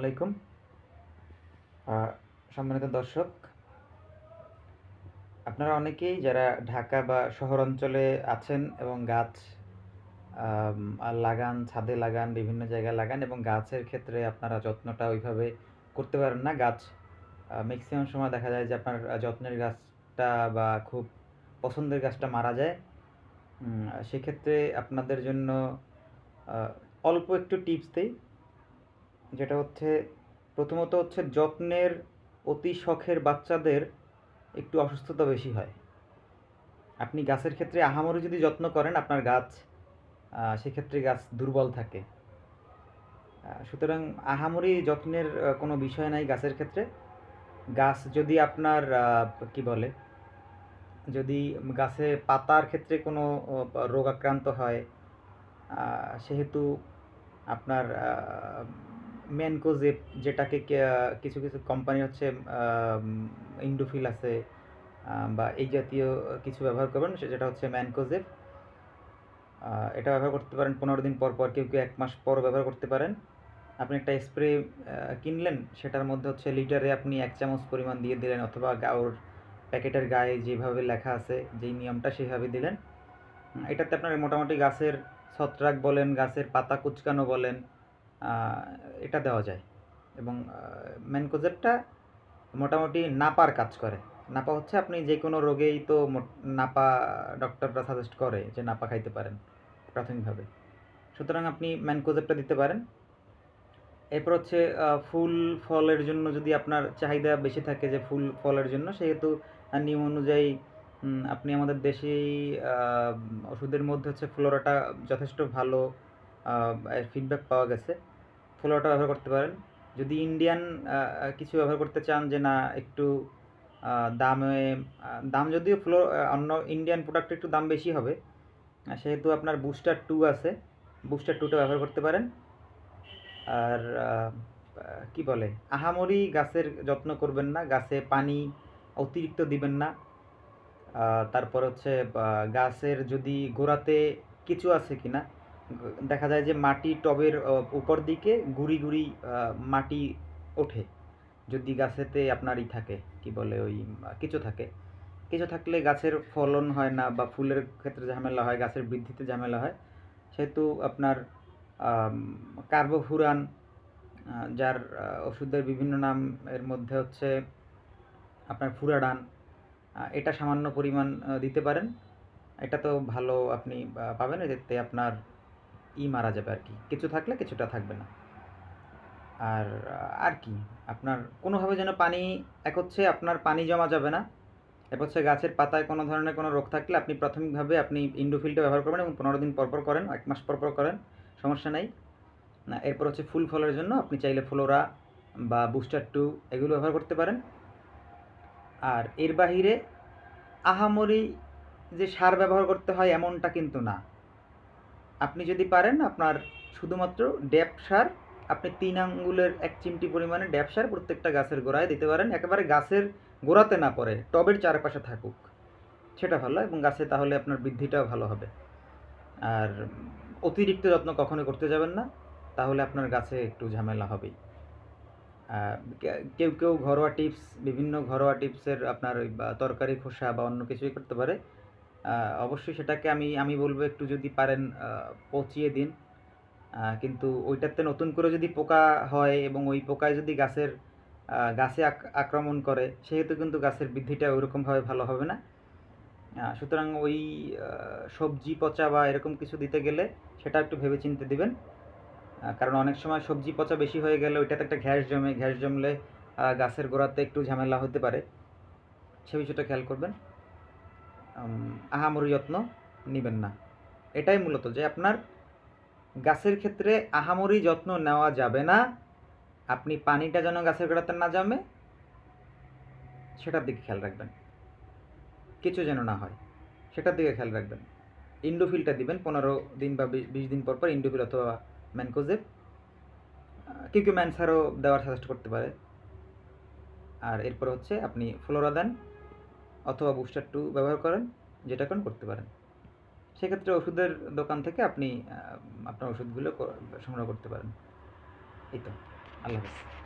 আলাইকুম। সম্মানিত দর্শক, আপনারা অনেকেই যারা ঢাকা বা শহর অঞ্চলে আছেন এবং গাছ লাগান, ছাদে লাগান, বিভিন্ন জায়গায় লাগান এবং গাছের ক্ষেত্রে আপনারা যত্নটা ওইভাবে করতে পারেন না। গাছ ম্যাক্সিমাম সময় দেখা যায় যে আপনার যত্নের গাছটা বা খুব পছন্দের গাছটা মারা যায়। সেক্ষেত্রে আপনাদের জন্য অল্প একটু টিপস দিই। যেটা হচ্ছে, প্রথমত হচ্ছে যত্নের অতি শখের বাচ্চাদের একটু অসুস্থতা বেশি হয়। আপনি গাছের ক্ষেত্রে আহামরি যদি যত্ন করেন, আপনার গাছ সেক্ষেত্রে গাছ দুর্বল থাকে। সুতরাং আহামরি যত্নের কোনো বিষয় নাই গাছের ক্ষেত্রে। গাছ যদি আপনার কি বলে, যদি গাছে পাতার ক্ষেত্রে কোনো রোগ আক্রান্ত হয় সেহেতু আপনার ম্যানকোজেব যেটাকে কিছু কিছু কোম্পানি হচ্ছে ইন্ডোফিল আছে বা এই জাতীয় কিছু ব্যবহার করবেন যেটা হচ্ছে ম্যানকোজেব এটা ব্যবহার করতে পারেন পনেরো দিন পর পর, কেউ কেউ এক মাস পর ব্যবহার করতে পারেন। আপনি একটা স্প্রে কিনলেন, সেটার মধ্যে হচ্ছে লিটারে আপনি এক চামচ পরিমাণ দিয়ে দিলেন, অথবা গা- ওর প্যাকেটের গায়ে যেভাবে লেখা আছে, যেই নিয়মটা সেইভাবে দিলেন। এটাতে আপনার মোটামুটি গাছের ছত্রাক বলেন, গাছের পাতা কুচকানো বলেন এটা দেওয়া যায়। এবং ম্যানকোজেবটা মোটামুটি নাপার কাজ করে। নাপা হচ্ছে আপনি যে কোনো রোগেই তো নাপা ডক্টররা সাজেস্ট করে যে নাপা খাইতে পারেন প্রাথমিকভাবে। সুতরাং আপনি ম্যানকোজেবটা দিতে পারেন। এরপর হচ্ছে ফুল ফলের জন্য যদি আপনার চাহিদা বেশি থাকে যে ফুল ফলের জন্য, সেহেতু নিয়ম অনুযায়ী আপনি আমাদের দেশেই ওষুধের মধ্যে হচ্ছে ফ্লোরাটা যথেষ্ট ভালো ফিডব্যাক পাওয়া গেছে। ফ্লোরাটা ব্যবহার করতে পারেন। যদি ইন্ডিয়ান কিছু ব্যবহার করতে চান যে না, একটু দামে দাম যদিও ফ্লো অন্য ইন্ডিয়ান প্রোডাক্ট একটু দাম বেশি হবে সেহেতু আপনার বুস্টার টু আছে। বুস্টার টুটা ব্যবহার করতে পারেন। আর কি বলে? আহামরি গাছের যত্ন করবেন না, গাছে পানি অতিরিক্ত দিবেন না। তারপর হচ্ছে গাছের যদি গোড়াতে কিছু আছে কিনা দেখা যায় যে মাটি টবের উপর দিকে গুড়ি গুড়ি মাটি ওঠে। যদি গাছেতে আপনার ই থাকে, কি বলে ওই কিছু থাকে। কিছু থাকলে গাছের ফলন হয় না বা ফুলের ক্ষেত্রে ঝামেলা হয়, গাছের বৃদ্ধিতে ঝামেলা হয়। সেহেতু আপনার কার্বোফুরান যার ওষুধের বিভিন্ন নাম এর মধ্যে হচ্ছে আপনার ফুরাডান এটা সামান্য পরিমাণ দিতে পারেন। এটা তো ভালো আপনি পাবেন। এতে আপনার ই মারা যাবে আর কি। কিছু থাকলে কিছুটা থাকবে না। আর আর কি? আপনার কোনোভাবে যেন পানি এক হচ্ছে আপনার পানি জমা যাবে না, এক হচ্ছে গাছের পাতায় কোনো ধরনের কোনো রোগ থাকলে আপনি প্রাথমিকভাবে আপনি ইন্ডোফিলটা ব্যবহার করবেন এবং পনেরো দিন পর পর করেন, এক মাস পর পর করেন, সমস্যা নাই। না, এরপর হচ্ছে ফুল ফলের জন্য আপনি চাইলে ফ্লোরা বা বুস্টার টু এগুলো ব্যবহার করতে পারেন। আর এর বাহিরে আহামরি যে সার ব্যবহার করতে হয় এমনটা কিন্তু না। আপনি যদি পারেন আপনার শুধুমাত্র ড্যাপ সার, আপনি তিন আঙ্গুলের এক চিমটি পরিমাণে ড্যাপ সার প্রত্যেকটা গাছের গোড়ায় দিতে পারেন। একেবারে গাছের গোড়াতে না পড়ে, টবের চারপাশে থাকুক। সেটা ভালো, এবং গাছে তাহলে আপনার বৃদ্ধিটাও ভালো হবে। আর অতিরিক্ত যত্ন কখনো করতে যাবেন না, তাহলে আপনার গাছে একটু ঝামেলা হবেই। কেউ কেউ ঘরোয়া টিপস, বিভিন্ন ঘরোয়া টিপসের আপনার ওই তরকারি খোসা বা অন্য কিছুই করতে পারে। অবশ্যই সেটাকে আমি আমি বলব একটু যদি পারেন পচিয়ে দিন। কিন্তু ওইটাতে নতুন করে যদি পোকা হয় এবং ওই পোকায় যদি গাছের গাছে আক- আক্রমণ করে, সেহেতু কিন্তু গাছের বৃদ্ধিটা ওইরকমভাবে ভালো হবে না। সুতরাং ওই সবজি পচা বা এরকম কিছু দিতে গেলে সেটা একটু ভেবে চিন্তে দিবেন কারণ অনেক সময় সবজি পচা বেশি হয়ে গেলে ওইটাতে একটা ঘ্যাস জমে, ঘ্যাস জমলে গাছের গোড়াতে একটু ঝামেলা হতে পারে। সে বিষয়টা খেয়াল করবেন। আহামরি যত্ন নেবেন না। এটাই মূলত যে আপনার গাছের ক্ষেত্রে আহামরি যত্ন নেওয়া যাবে না। আপনি পানিটা যেন গাছের গোড়াতে না জমে, সেটার দিকে খেয়াল রাখবেন। কিছু যেন না হয়, সেটার দিকে খেয়াল রাখবেন। ইন্ডোফিলটা দিবেন পনেরো দিন বা বিশ দিন পর পর ইন্ডোফিল অথবা ম্যানকোজেব। কেউ কেউ ম্যানসারও দেওয়ার সাজেস্ট করতে পারে। আর এরপর হচ্ছে আপনি ফ্লোরা দেন। অথবা বুস্টার টু ব্যবহার করেন, যেটা কোন করতে পারেন। সেক্ষেত্রে ওষুধের দোকান থেকে আপনি আপনার ওষুধগুলো সংগ্রহ করতে পারেন। এই তো। আল্লাহ হাফেজ।